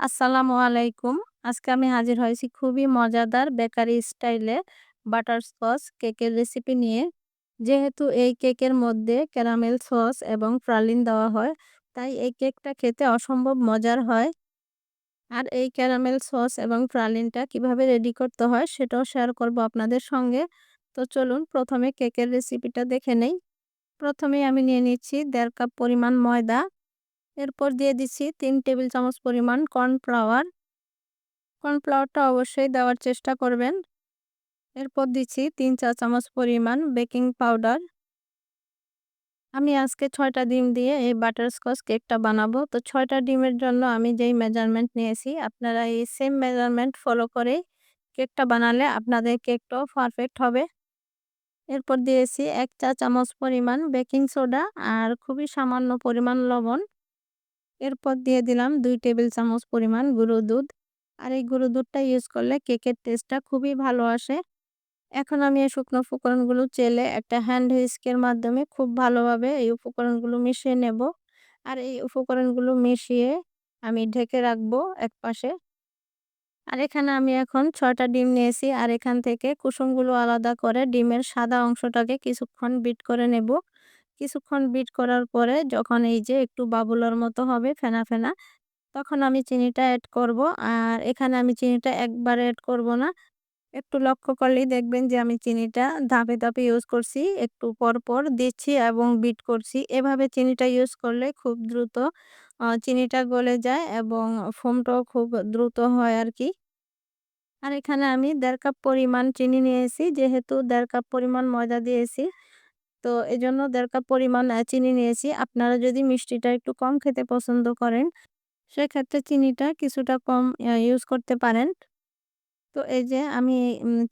আসসালামু আলাইকুম। আজকে আমি হাজির হয়েছি খুবই মজাদার বেকারি স্টাইলে বাটারস্কচ কেকের রেসিপি নিয়ে। যেহেতু এই কেকের মধ্যে ক্যারামেল সস এবং প্রালিন দেওয়া হয়, তাই এই কেকটা খেতে অসম্ভব মজার হয়। আর এই ক্যারামেল সস এবং প্রালিনটা কীভাবে রেডি করতে হয় সেটাও শেয়ার করব আপনাদের সঙ্গে। তো চলুন প্রথমে কেকের রেসিপিটা দেখে নেই। প্রথমেই আমি নিয়ে নিচ্ছি দেড় কাপ পরিমাণ ময়দা। এরপর দিয়ে দিচ্ছি তিন টেবিল চামচ পরিমাণ কর্নফ্লাওয়ার। কর্নফ্লাওয়ারটা অবশ্যই দেওয়ার চেষ্টা করবেন। এরপর দিচ্ছি তিন চা চামচ পরিমাণ বেকিং পাউডার। আমি আজকে ৬টা ডিম দিয়ে এই বাটারস্কচ কেকটা বানাবো। তো ৬টা ডিমের জন্য আমি যেই মেজারমেন্ট নিয়েছি, আপনারা এই সেম মেজারমেন্ট ফলো করেই কেকটা বানালে আপনাদের কেকটাও পারফেক্ট হবে। এরপর দিয়েছি এক চা চামচ পরিমাণ বেকিং সোডা আর খুবই সামান্য পরিমাণ লবণ। এরপর দিয়ে দিলাম দুই টেবিল চামচ পরিমাণ গুঁড়ো দুধ। আর এই গুঁড়ো দুধটা ইউজ করলে কেকের টেস্টটা খুবই ভালো আসে। এখন আমি এই শুকনো উপকরণগুলো চেলে একটা হ্যান্ড হুইস্কের মাধ্যমে খুব ভালোভাবে এই উপকরণগুলো মিশিয়ে নেব। আর এই উপকরণগুলো মিশিয়ে আমি ঢেকে রাখব একপাশে। আর এখানে আমি এখন ৬টা ডিম নিয়েছি আর এখান থেকে কুসুমগুলো আলাদা করে ডিমের সাদা অংশটাকে কিছুক্ষণ বিট করে নেব। কিছুক্ষণ বিট করার পরে যখন এই যে একটু বাবুলার মতো হবে ফেনা, ফেনা তখন আমি চিনিটা এড করব। আর এখানে আমি চিনিটা একবারে এড করব না। একটু লক্ষ্য করলেই দেখবেন যে আমি চিনিটা ধাপে, ধাপে ইউজ করছি। একটু পর, পর দিচ্ছি এবং বিট করছি। এভাবে চিনিটা ইউজ করলে খুব দ্রুত চিনিটা গলে যায় এবং ফোমটাও খুব দ্রুত হয় আর কি আর এখানে আমি দেড় কাপ পরিমাণ চিনি নিয়েছি। যেহেতু দেড় কাপ পরিমাণ ময়দা দিয়েছি। তো এজন্য ১.৫ কাপ পরিমাণ চিনি নিয়েছি। আপনারা যদি মিষ্টিটা একটু কম খেতে পছন্দ করেন, সেক্ষেত্রে চিনিটা কিছুটা কম ইউজ করতে পারেন। তো এই যে আমি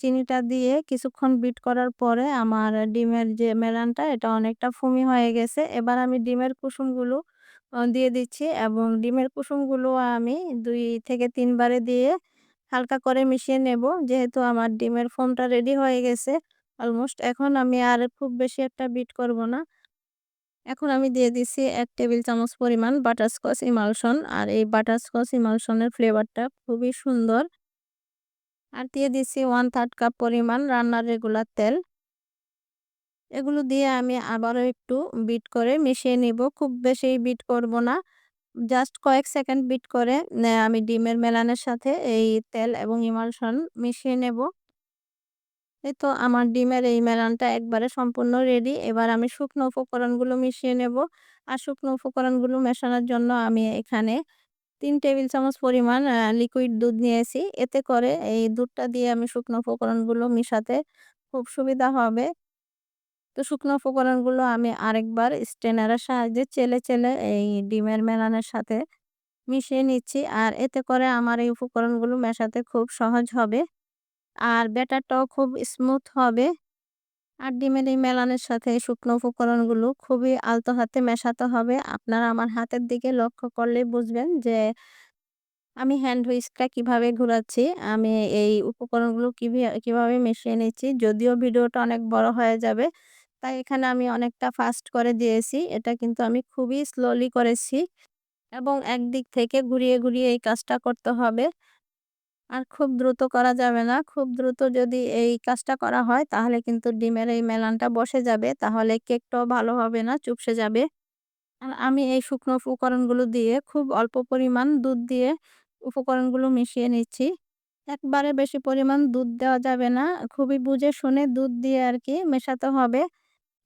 চিনিটা দিয়ে কিছুক্ষণ বিট করার পরে আমার ডিমের যে মেলানটা এটা অনেকটা ফোমি হয়ে গেছে। এবার আমি ডিমের কুসুমগুলো দিয়ে দিচ্ছি এবং ডিমের কুসুমগুলো আমি দুই থেকে ৩ বারে দিয়ে হালকা করে মিশিয়ে নেব। যেহেতু আমার ডিমের ফোমটা রেডি হয়ে গেছে অলমোস্ট। এখন আমি আর খুব বেশি একটা বিট করব না। এখন আমি দিয়ে দিচ্ছি এক টেবিল চামচ পরিমাণ বাটারস্কচ ইমালশন। আর এই বাটারস্কচ ইমালশনের ফ্লেভারটা খুবই সুন্দর। আর দিয়ে দিছি ওয়ান থার্ড কাপ পরিমাণ রান্নার রেগুলার তেল। এগুলো দিয়ে আমি আবারও একটু বিট করে মিশিয়ে নিব। খুব বেশি বিট করব না। জাস্ট কয়েক সেকেন্ড বিট করে আমি ডিমের মেলানের সাথে এই তেল এবং ইমালশন মিশিয়ে নেব। এই তো আমার ডিমের এই মেলানটা একবারে সম্পূর্ণ রেডি। এবার আমি শুকনো উপকরণগুলো মিশিয়ে নেব। আর শুকনো উপকরণগুলো মেশানোর জন্য আমি এখানে তিন টেবিল চামচ পরিমাণ লিকুইড দুধ নিয়েছি। এতে করে এই দুধটা দিয়ে আমি শুকনো উপকরণগুলো মিশাতে খুব সুবিধা হবে। তো শুকনো উপকরণগুলো আমি আরেকবার স্ট্রেনারের সাহায্যে চেলে, চেলে এই ডিমের মেলানের সাথে মিশিয়ে নিচ্ছি। আর এতে করে আমার এই উপকরণগুলো মেশাতে খুব সহজ হবে। আর ব্যাটারটাও খুব স্মুথ হবে। আর ডিমের এই মেলানের সাথে শুকনো উপকরণগুলো খুবই আলতো হাতে মেশাতে হবে। আপনারা আমার হাতের দিকে লক্ষ্য করলেই বুঝবেন যে আমি হ্যান্ড হুইস্কটা কীভাবে ঘোরাচ্ছি। আমি এই উপকরণগুলো কিভি কীভাবে মিশিয়ে নিচ্ছি। যদিও ভিডিওটা অনেক বড় হয়ে যাবে। তাই এখানে আমি অনেকটা ফাস্ট করে দিয়েছি। এটা কিন্তু আমি খুবই স্লোলি করেছি। এবং একদিক থেকে ঘুরিয়ে, ঘুরিয়ে এই কাজটা করতে হবে। আর খুব দ্রুত করা যাবে না। খুব দ্রুত যদি এই কাজটা করা হয় তাহলে কিন্তু ডিমের এই মেলানটা বসে যাবে। তাহলে কেকটাও ভালো হবে না, চুপসে যাবে। আর আমি এই শুকনো উপকরণগুলো দিয়ে খুব অল্প পরিমাণ দুধ দিয়ে উপকরণগুলো মিশিয়ে নিচ্ছি। একবারে বেশি পরিমাণ দুধ দেওয়া যাবে না। খুবই বুঝে শুনে দুধ দিয়ে আর কি মেশাতে হবে।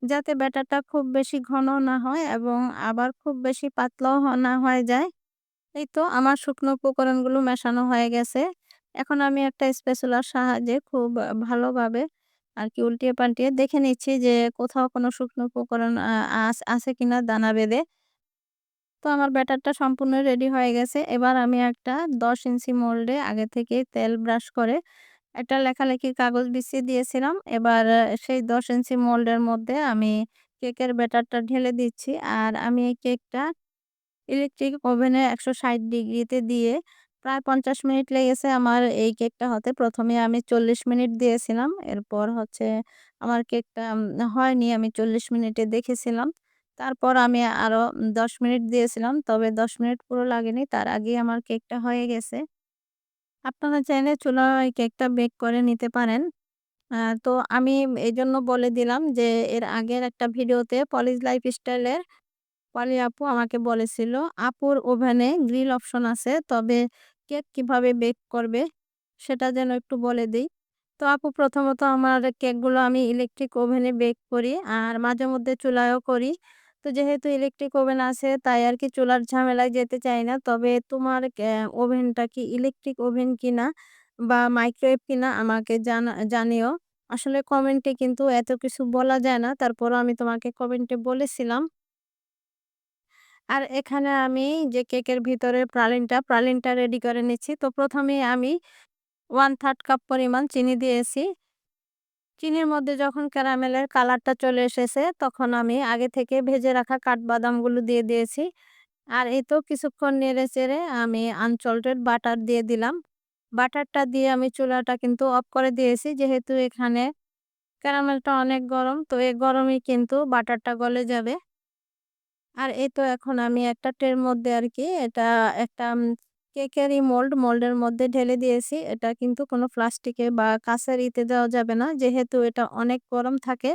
যাতে ব্যাটারটা খুব বেশি ঘন না হয় এবং আবার খুব বেশি পাতলাও না হয়ে যায়। এই তো আমার শুকনো উপকরণগুলো মেশানো হয়ে গেছে। এখন আমি একটা স্প্যাচুলার সাহায্যে খুব ভালোভাবে আর কি উল্টিয়ে পাল্টিয়ে দেখে নিচ্ছি যে কোথাও কোনো শুকনো উপকরণ আছ কিনা দানা বেঁধে। তো আমার ব্যাটারটা সম্পূর্ণ রেডি হয়ে গেছে। এবার আমি একটা ১০ ইঞ্চি মোল্ডে আগে থেকেই তেল ব্রাশ করে একটা লেখালেখির কাগজ বিছিয়ে দিয়েছিলাম। এবার সেই ১০ ইঞ্চি মোল্ডের মধ্যে আমি কেকের ব্যাটারটা ঢেলে দিচ্ছি। আর আমি এই কেকটা ইলেকট্রিক ওভেনে ১৬০ ডিগ্রিতে দিয়ে প্রায় ৫০ মিনিট লেগেছে আমার এই কেকটা হতে। প্রথমে আমি ৪০ মিনিট দিয়েছিলাম। এরপর হচ্ছে আমার কেকটা হয়নি। আমি ৪০ মিনিটে দেখেছিলাম। তারপর আমি আরও ১০ মিনিট দিয়েছিলাম। তবে ১০ মিনিট পুরো লাগেনি। তার আগেই আমার কেকটা হয়ে গেছে। আপনারা চাইলে চুলায় কেকটা বেক করে নিতে পারেন। তো আমি এজন্য বলে দিলাম যে, এর আগের একটা ভিডিওতে পলিজ লাইফস্টাইলের পলি আপু আমাকে বলেছিল, আপুর ওভেনে গ্রিল অপশন আছে। তবে কেক কীভাবে বেক করবে সেটা যেন একটু বলে দিই তো আপু প্রথমত আমার কেকগুলো আমি ইলেকট্রিক ওভেনে বেক করি। আর মাঝে মধ্যে চুলায়ও করি। তো যেহেতু ইলেকট্রিক ওভেন আছে তাই আর কি চুলার ঝামেলায় যেতে চাই না। তবে তোমার ওভেনটা কি ইলেকট্রিক ওভেন কিনা বা মাইক্রোওয়েভ কিনা আমাকে জানা জানিও। আসলে কমেন্টে কিন্তু এত কিছু বলা যায় না। তারপরও আমি তোমাকে কমেন্টে বলেছিলাম। আর এখানে আমি যে কেকের ভিতরে প্রালিনটা, প্রালিনটা রেডি করে নিচ্ছি। তো প্রথমেই আমি 1/3 কাপ পরিমাণ চিনি দিয়েছি। চিনির মধ্যে যখন ক্যারামেলের কালারটা চলে এসেছে তখন আমি আগে থেকে ভেজে রাখা কাঠবাদামগুলো দিয়ে দিয়েছি। আর এই তো কিছুক্ষণ নেড়ে-চেড়ে আমি আনসল্টেড বাটার দিয়ে দিলাম। বাটারটা দিয়ে আমি চুলাটা কিন্তু অফ করে দিয়েছি। যেহেতু এখানে ক্যারামেলটা অনেক গরম। তো এই গরমেই কিন্তু বাটারটা গলে যাবে। আর এই তো এখন আমি একটা ট্রের মধ্যে আর কি এটা একটা কেকেরই মোল্ড, মোল্ডের মধ্যে ঢেলে দিয়েছি। এটা কিন্তু কোনো প্লাস্টিকে বা কাঁচের ইতে দেওয়া যাবে না। যেহেতু এটা অনেক গরম থাকে।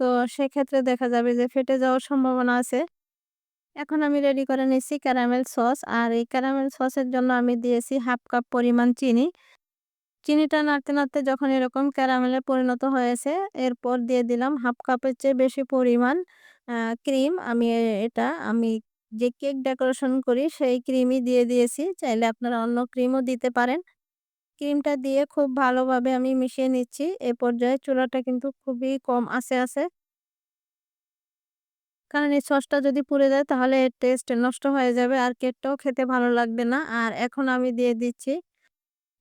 তো সেক্ষেত্রে দেখা যাবে যে ফেটে যাওয়ার সম্ভাবনা আছে। এখন আমি রেডি করে নিচ্ছি ক্যারামেল সস। আর এই ক্যারামেল সসের জন্য আমি দিয়েছি 1/2 কাপ পরিমাণ চিনি। চিনিটা নাড়তে, নাড়তে যখন এরকম ক্যারামেলে পরিণত হয়েছে, এরপর দিয়ে দিলাম 1/2 কাপের চেয়ে বেশি পরিমাণ ক্রিম। আমি এটা, আমি যে কেক ডেকোরেশন করি সেই ক্রিমই দিয়ে দিয়েছি। চাইলে আপনারা অন্য ক্রিমও দিতে পারেন। ক্রিমটা দিয়ে খুব ভালোভাবে আমি মিশিয়ে নিচ্ছি। এ পর্যায়ে চুলাটা কিন্তু খুবই কম আঁচে আছে। কারণ এই সসটা যদি পুড়ে যায় তাহলে এর টেস্ট নষ্ট হয়ে যাবে আর কেকটাও খেতে ভালো লাগবে না। আর এখন আমি দিয়ে দিচ্ছি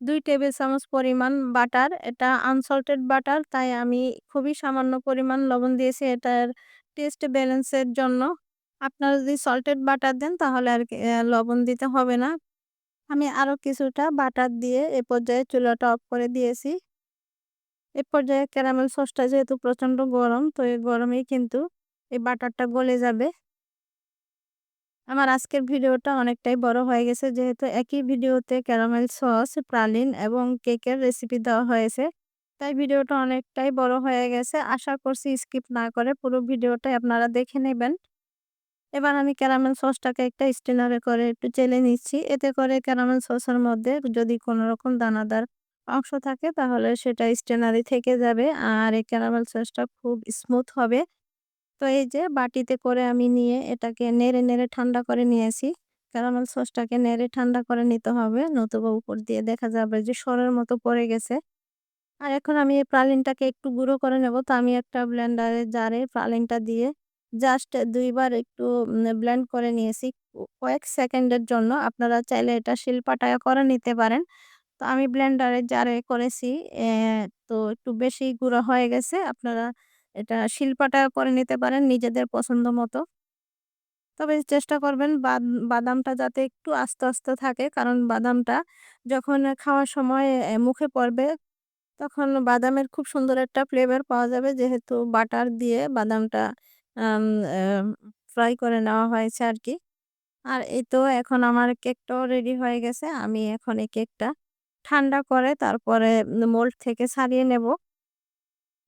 দুই টেবিল চামচ পরিমাণ বাটার। এটা আনসল্টেড বাটার, তাই আমি খুবই সামান্য পরিমাণ লবণ দিয়েছি এটার টেস্ট ব্যালেন্সের জন্য। আপনারা যদি সল্টেড বাটার দেন তাহলে আর লবণ দিতে হবে না। আমি আরও কিছুটা বাটার দিয়ে এ পর্যায়ে চুলাটা অফ করে দিয়েছি। এ পর্যায়ে ক্যারামেল সসটা যেহেতু প্রচণ্ড গরম তো এই গরমেই কিন্তু এই বাটারটা গলে যাবে। আমার আজকের ভিডিওটা অনেকটাই বড় হয়ে গেছে যেহেতু একই ভিডিওতে ক্যারামেল সস, প্রালিন এবং কেকের রেসিপি দেওয়া হয়েছে। তাই ভিডিওটা অনেকটাই বড় হয়ে গেছে। আশা করছি স্কিপ না করে পুরো ভিডিওটাই আপনারা দেখে নেবেন। এবার আমি ক্যারামেল সসটাকে একটা স্ট্রেনারে করে একটু চেলে নিচ্ছি। এতে করে ক্যারামেল সসের মধ্যে যদি কোনো রকম দানাদার অংশ থাকে তাহলে সেটা স্ট্রেনারে থেকে যাবে। আর এই ক্যারামেল সসটা খুব স্মুথ হবে। তো এই যে বাটিতে করে আমি নিয়ে এটাকে নেড়ে, নেড়ে ঠান্ডা করে নিয়েছি। ক্যারামেল সসটাকে নেড়ে ঠান্ডা করে নিতে হবে। নতুবা উপর দিয়ে দেখা যাবে যে সরের মতো পড়ে গেছে। আর এখন আমি এই প্রালিনটাকে একটু গুঁড়ো করে নেব। তো আমি একটা ব্লেন্ডারে জারে প্রালিনটা দিয়ে জাস্ট দুইবার একটু ব্লেন্ড করে নিয়েছি কয়েক সেকেন্ডের জন্য। আপনারা চাইলে এটা শিলপাটায় করে নিতে পারেন। তো আমি ব্লেন্ডারে জারে করেছি। তো একটু বেশি গুঁড়ো হয়ে গেছে। আপনারা এটা শিলপাটায়ও করে নিতে পারেন নিজেদের পছন্দ মতো। তবে চেষ্টা করবেন বাদ বাদামটা যাতে একটু আস্ত, আস্তে থাকে। কারণ বাদামটা যখন খাওয়ার সময় মুখে পড়বে তখন বাদামের খুব সুন্দর একটা ফ্লেভার পাওয়া যাবে। যেহেতু বাটার দিয়ে বাদামটা ফ্রাই করে নেওয়া হয়েছে আর কি আর এই তো এখন আমার কেকটাও রেডি হয়ে গেছে। আমি এখন এই কেকটা ঠান্ডা করে তারপরে মোল্ড থেকে ছাড়িয়ে নেব।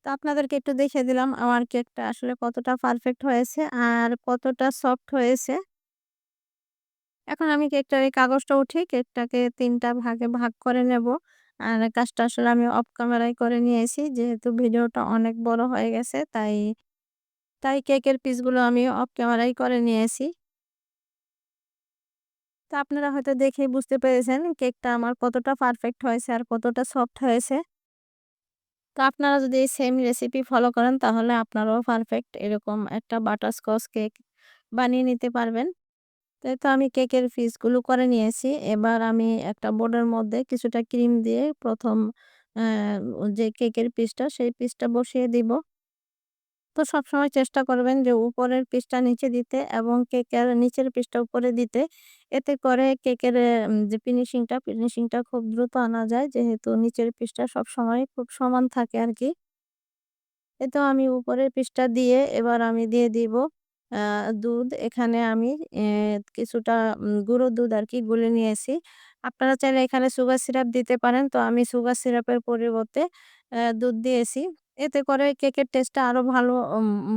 তো আপনাদেরকে একটু দেখিয়ে দিলাম আমার কেকটা আসলে কতটা পারফেক্ট হয়েছে আর কতটা সফট হয়েছে। এখন আমি কেকটার এই কাগজটা উঠিয়ে কেকটাকে ৩ টা ভাগে ভাগ করে নেব। আর কাজটা আসলে আমি অফ ক্যামেরায় করে নিয়েছি। যেহেতু ভিডিওটা অনেক বড় হয়ে গেছে তাই, তাই কেকের পিসগুলো আমি অফ ক্যামেরায় করে নিয়েছি। তো আপনারা হয়তো দেখেই বুঝতে পেরেছেন কেকটা আমার কতটা পারফেক্ট হয়েছে আর কতটা সফট হয়েছে। তো আপনারা যদি সেম রেসিপি ফলো করেন তাহলে আপনারাও পারফেক্ট এরকম একটা বাটারস্কচ কেক বানিয়ে নিতে পারবেন। তো এই তো আমি কেকের পিসগুলো করে নিয়েছি। এবার আমি একটা বোর্ডের মধ্যে কিছুটা ক্রিম দিয়ে প্রথম যে কেকের পিসটা সেই পিসটা বসিয়ে দিব। তো সবসময় চেষ্টা করবেন যে উপরের পিসটা নিচে দিতে এবং কেকের নিচের পিসটা উপরে দিতে। এতে করে কেকের যে ফিনিশিংটা, ফিনিশিংটা খুব দ্রুত আনা যায়। যেহেতু নিচের পিসটা সবসময় খুব সমান থাকে আরকি। এই তো আমি উপরের পিসটা দিয়ে এবার আমি দিয়ে দিব দুধ এখানে আমি কিছুটা গুঁড়ো দুধ আর কি গুলে নিয়েছি। আপনারা চাইলে এখানে সুগার সিরাপ দিতে পারেন। তো আমি সুগার সিরাপের পরিবর্তে দুধ দিয়েছি। এতে করে কেকের টেস্টটা আরও ভালো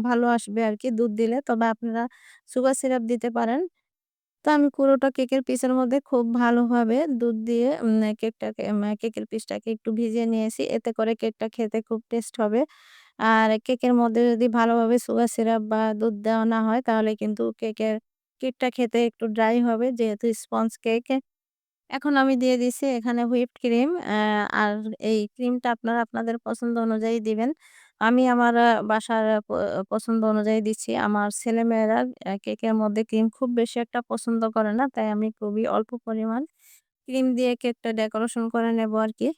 ভালো আসবে আর কি দুধ দিলে। তবে আপনারা সুগার সিরাপ দিতে পারেন। তো আমি পুরোটা কেকের পিসের মধ্যে খুব ভালোভাবে দুধ দিয়ে কেকটাকে কেকের পিসটাকে একটু ভিজিয়ে নিয়েছি। এতে করে কেকটা খেতে খুব টেস্ট হবে। আর কেকের মধ্যে যদি ভালোভাবে সুগার সিরাপ বা দুধ দেওয়া না হয়, তাহলে কিন্তু কেকের কেকটা খেতে একটু ড্রাই হবে, যেহেতু স্পঞ্জ কেক। এখন আমি দিয়ে দিছি এখানে হুইপড ক্রিম আর এই ক্রিমটা আপনারা আপনাদের পছন্দ অনুযায়ী দিবেন। আমি আমার বাসার পছন্দ অনুযায়ী দিচ্ছি। আমার ছেলেমেয়েরা কেকের মধ্যে ক্রিম খুব বেশি একটা পছন্দ করে না। তাই আমি খুবই অল্প পরিমাণ ক্রিম দিয়ে কেকটা ডেকোরেশন করে নেব আরকি।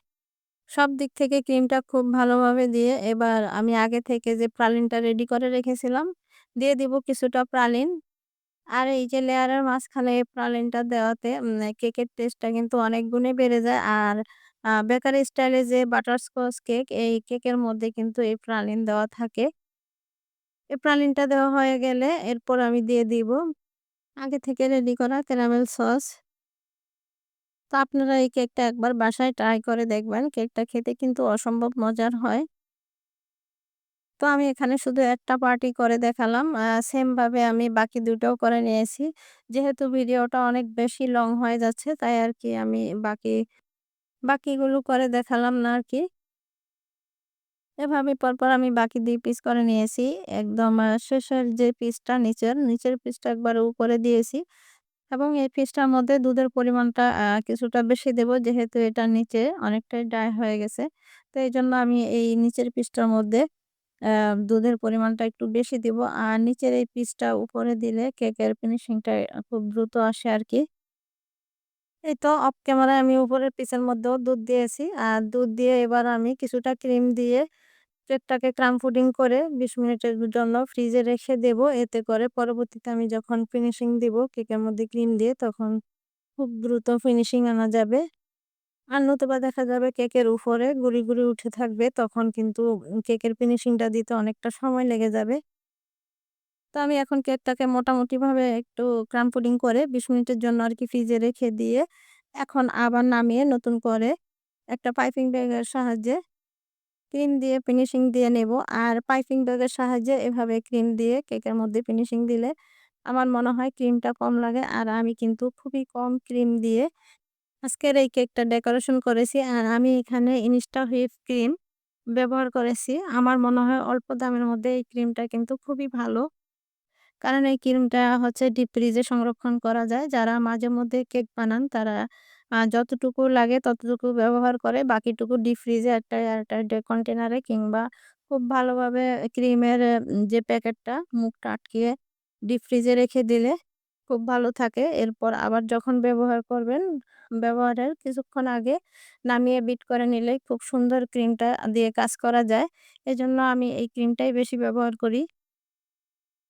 সব দিক থেকে ক্রিমটা খুব ভালোভাবে দিয়ে এবার আমি আগে থেকে যে প্রালিনটা রেডি করে রেখেছিলাম, দিয়ে দিব কিছুটা প্রালিন। আর এই যে লেয়ারের মাঝখানে এই প্রালিনটা দেওয়াতে কেকের টেস্টটা কিন্তু অনেক গুণে বেড়ে যায়। আর বেকারি স্টাইলে যে বাটারস্কচ কেক, এই কেকের মধ্যে কিন্তু এই প্রালিন দেওয়া থাকে। এই প্রালিনটা দেওয়া হয়ে গেলে এরপর আমি দিয়ে দিব আগে থেকে রেডি করা ক্যারামেল সস। তো আপনারা এই কেকটা একবার বাসায় ট্রাই করে দেখবেন। কেকটা খেতে কিন্তু অসম্ভব মজার হয়। তো আমি এখানে শুধু একটা পার্টি করে দেখালাম। আ সেম ভাবে আমি বাকি দুটোও করে নিয়েছি। যেহেতু ভিডিওটা অনেক বেশি লং হয়ে যাচ্ছে তাই আর কি আমি বাকি বাকিগুলো করে দেখালাম না আর কি এভাবে পরপর আমি বাকি দুই পিস করে নিয়েছি। একদম শেষের যে পিসটা নিচের, নিচের পিসটা একবারে উপরে দিয়েছি। এবং এই পিসটার মধ্যে দুধের পরিমাণটা কিছুটা বেশি দেব, যেহেতু এটা নিচে অনেকটাই ড্রাই হয়ে গেছে। তো এই জন্য আমি এই নিচের পিসটার মধ্যে দুধের পরিমাণটা একটু বেশি দিব। আর নিচের এই পিসটা উপরে দিলে কেকের ফিনিশিংটা খুব দ্রুত আসে আর কি এই তো অফ ক্যামেরায় আমি উপরের পিসের মধ্যেও দুধ দিয়েছি। আর দুধ দিয়ে এবার আমি কিছুটা ক্রিম দিয়ে কেকটাকে ক্রাম পুডিং করে ২০ মিনিটের জন্য ফ্রিজে রেখে দেব। এতে করে পরবর্তীতে আমি যখন ফিনিশিং দিব কেকের মধ্যে ক্রিম দিয়ে তখন খুব দ্রুত ফিনিশিং আনা যাবে। আর নতুবা দেখা যাবে কেকের উপরে গুঁড়ি, গুঁড়ি উঠে থাকবে তখন কিন্তু কেকের ফিনিশিংটা দিতে অনেকটা সময় লেগে যাবে। তো আমি এখন কেকটাকে মোটামুটিভাবে একটু ক্রাম পুডিং করে ২০ মিনিটের জন্য আর কি ফ্রিজে রেখে দিয়ে এখন আবার নামিয়ে নতুন করে একটা পাইপিং ব্যাগের সাহায্যে ক্রিম দিয়ে ফিনিশিং দিয়ে নেব। আর পাইপিং ব্যাগের সাহায্যে এভাবে ক্রিম দিয়ে কেকের মধ্যে ফিনিশিং দিলে আমার মনে হয় ক্রিমটা কম লাগে। আর আমি কিন্তু খুবই কম ক্রিম দিয়ে আজকের এই কেকটা ডেকোরেশন করেছি। আর আমি এখানে ইনস্টা হুইপ ক্রিম ব্যবহার করেছি। আমার মনে হয় অল্প দামের মধ্যে এই ক্রিমটা কিন্তু খুবই ভালো। কারণ এই ক্রিমটা হচ্ছে ডিপ ফ্রিজে সংরক্ষণ করা যায়। যারা মাঝে মধ্যে কেক বানান তারা যতটুকু লাগে ততটুকু ব্যবহার করে। বাকিটুকু ডিপ ফ্রিজে একটা একটা কন্টেনারে কিংবা খুব ভালোভাবে ক্রিমের যে প্যাকেটটা মুখটা আটকিয়ে ডিপ ফ্রিজে রেখে দিলে খুব ভালো থাকে। এরপর আবার যখন ব্যবহার করবেন, ব্যবহারের কিছুক্ষণ আগে নামিয়ে বিট করে নিলে খুব সুন্দর ক্রিমটা দিয়ে কাজ করা যায়। এজন্য আমি এই ক্রিমটাই বেশি ব্যবহার করি।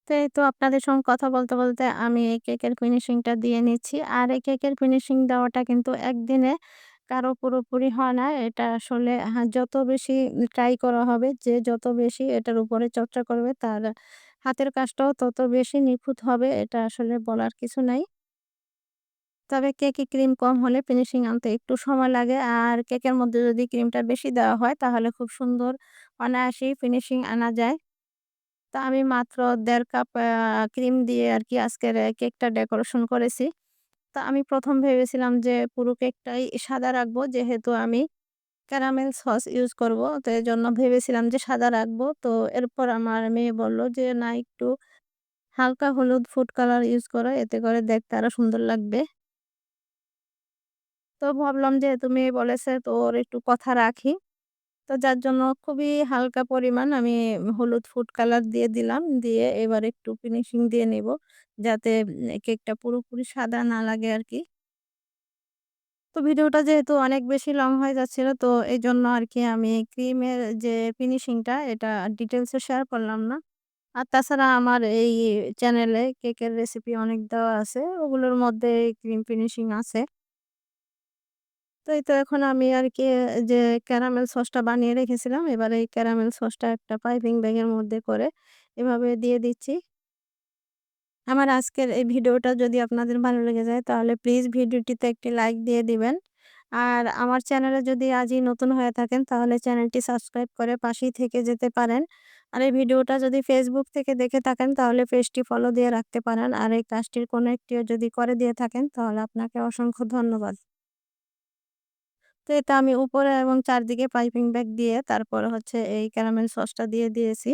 তো তো আপনাদের সঙ্গে কথা বলতে, বলতে আমি এই কেকের ফিনিশিংটা দিয়ে নিচ্ছি। আর এই কেকের ফিনিশিং দেওয়াটা কিন্তু একদিনে কারও পুরোপুরি হয় না। এটা আসলে হ্যাঁ, যত বেশি ট্রাই করা হবে, যে যত বেশি এটার উপরে চর্চা করবে তার হাতের কাজটাও তত বেশি নিখুঁত হবে। এটা আসলে বলার কিছু নাই। তবে কেকে ক্রিম কম হলে ফিনিশিং আনতে একটু সময় লাগে। আর কেকের মধ্যে যদি ক্রিমটা বেশি দেওয়া হয় তাহলে খুব সুন্দর অনায়াসেই ফিনিশিং আনা যায়। তো আমি মাত্র দেড় কাপ ক্রিম দিয়ে আরকি আজকের এ কেকটা ডেকোরেশন করেছি। তা আমি প্রথম ভেবেছিলাম যে পুরো কেকটাই সাদা রাখব যেহেতু আমি ক্যারামেল সস ইউজ করব। তো এর জন্য ভেবেছিলাম যে সাদা রাখব। তো এরপর আমার মেয়ে বলল যে, "না একটু হালকা হলুদ ফুড কালার ইউজ করো। এতে করে দেখতে আরও সুন্দর লাগবে।" তো ভাবলাম যেহেতু মেয়ে বলেছে তো ওর একটু কথা রাখি। তো যার জন্য খুবই হালকা পরিমাণ আমি হলুদ ফুড কালার দিয়ে দিলাম। দিয়ে এবার একটু ফিনিশিং দিয়ে নিব। যাতে কেকটা পুরোপুরি সাদা না লাগে আর কি তো ভিডিওটা যেহেতু অনেক বেশি লং হয়ে যাচ্ছিল, তো এই জন্য আর কি আমি ক্রিমের যে ফিনিশিংটা এটা ডিটেলসে শেয়ার করলাম না। আর তাছাড়া আমার এই চ্যানেলে কেকের রেসিপি অনেক দেওয়া আছে। ওগুলোর মধ্যে ক্রিম ফিনিশিং আছে। তো এই তো এখন আমি আর কি যে ক্যারামেল সসটা বানিয়ে রেখেছিলাম, এবার এই ক্যারামেল সসটা একটা পাইপিং ব্যাগের মধ্যে করে এভাবে দিয়ে দিচ্ছি। আমার আজকের এই ভিডিওটা যদি আপনাদের ভালো লেগে যায় তাহলে প্লিজ ভিডিওটিতে একটি লাইক দিয়ে দিবেন। আর আমার চ্যানেলে যদি আজই নতুন হয়ে থাকেন তাহলে চ্যানেলটি সাবস্ক্রাইব করে পাশেই থেকে যেতে পারেন। আর এই ভিডিওটা যদি ফেসবুক থেকে দেখে থাকেন তাহলে পেজটি ফলো দিয়ে রাখতে পারেন। আর এই কাজটির কোনো একটিও যদি করে দিয়ে থাকেন তাহলে আপনাকে অসংখ্য ধন্যবাদ। তো এটা আমি উপরে এবং চারদিকে পাইপিং ব্যাগ দিয়ে তারপরে হচ্ছে এই ক্যারামেল সসটা দিয়ে দিয়েছি।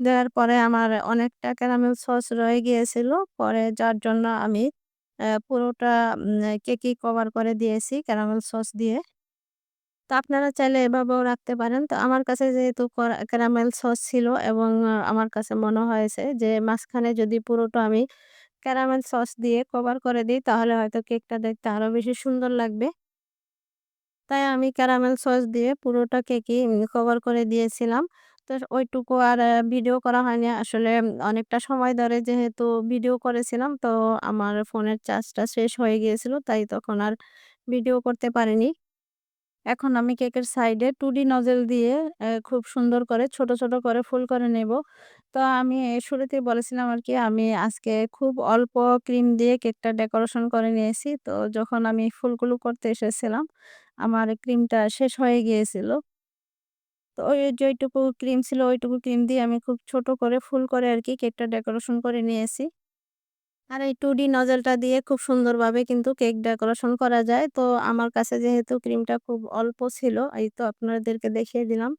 দেওয়ার পরে আমার অনেকটা ক্যারামেল সস রয়ে গিয়েছিল। পরে যার জন্য আমি পুরোটা কেকই কভার করে দিয়েছি ক্যারামেল সস দিয়ে। তো আপনারা চাইলে এভাবেও রাখতে পারেন। তো আমার কাছে যেহেতু ক্যারামেল সস ছিল এবং আমার কাছে মনে হয়েছে যে মাঝখানে যদি পুরোটা আমি ক্যারামেল সস দিয়ে কভার করে দিই তাহলে হয়তো কেকটা দেখতে আরও বেশি সুন্দর লাগবে। তাই আমি ক্যারামেল সস দিয়ে পুরোটা কেকই কভার করে দিয়েছিলাম। তো ওইটুকু আর ভিডিও করা হয়নি। আসলে অনেকটা সময় ধরে যেহেতু ভিডিও করেছিলাম তো আমার ফোনের চার্জটা শেষ হয়ে গিয়েছিল। তাই তখন আর ভিডিও করতে পারিনি। এখন আমি কেকের সাইডে 2D নজেল দিয়ে খুব সুন্দর করে ছোট, ছোট করে ফুল করে নেব। তো আমি শুরুতেই বলেছিলাম আর কি আমি আজকে খুব অল্প ক্রিম দিয়ে কেকটা ডেকোরেশন করে নিয়েছি। তো যখন আমি ফুলগুলো করতে এসেছিলাম, আমার ক্রিমটা শেষ হয়ে গিয়েছিল। তো ওই যেটুকু ক্রিম ছিল ওইটুকু ক্রিম দিয়ে আমি খুব ছোট করে ফুল করে আর কি কেকটা ডেকোরেশন করে নিয়েছি। আর এই টু ডি নজলটা দিয়ে খুব সুন্দরভাবে কিন্তু কেক ডেকোরেশন করা যায়। তো আমার কাছে যেহেতু ক্রিমটা খুব অল্প ছিল, এই তো আপনাদেরকে দেখিয়ে দিলাম।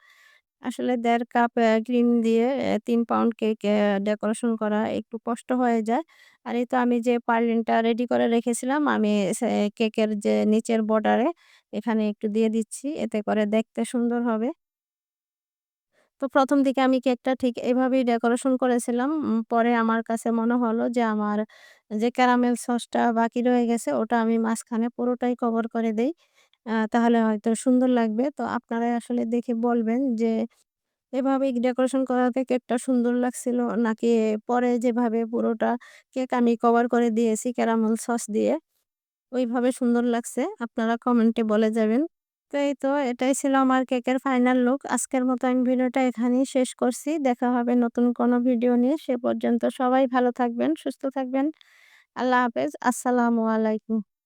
আসলে দেড় কাপ ক্রিম দিয়ে ৩ পাউন্ড কেক ডেকোরেশন করা একটু কষ্ট হয়ে যায়। আর এই তো আমি যে পার্লিনটা রেডি করে রেখেছিলাম, আমি সে, কেকের যে নিচের বর্ডারে এখানে একটু দিয়ে দিচ্ছি। এতে করে দেখতে সুন্দর হবে। তো ১ম দিকে আমি কেকটা ঠিক এভাবেই ডেকোরেশন করেছিলাম। পরে আমার কাছে মনে হলো যে আমার যে ক্যারামেল সসটা বাকি রয়ে গেছে, ওটা আমি মাঝখানে পুরোটাই কভার করে দেই। তাহলে হয়তো সুন্দর লাগবে। তো আপনারাই আসলে দেখে বলবেন যে এভাবে ডেকোরেশন করাতে কেকটা সুন্দর লাগছিল নাকি পরে যেভাবে পুরোটা কেক আমি কভার করে দিয়েছি ক্যারামেল সস দিয়ে ওইভাবে সুন্দর লাগছে। আপনারা কমেন্টে বলে যাবেন। তো এই তো এটাই ছিল আমার কেকের ফাইনাল লুক। আজকের মতো আমি ভিডিওটা এখানেই শেষ করছি। দেখা হবে নতুন কোনো ভিডিও নিয়ে। সে পর্যন্ত সবাই ভালো থাকবেন, সুস্থ থাকবেন। আল্লাহ হাফেজ। আসসালামু আলাইকুম।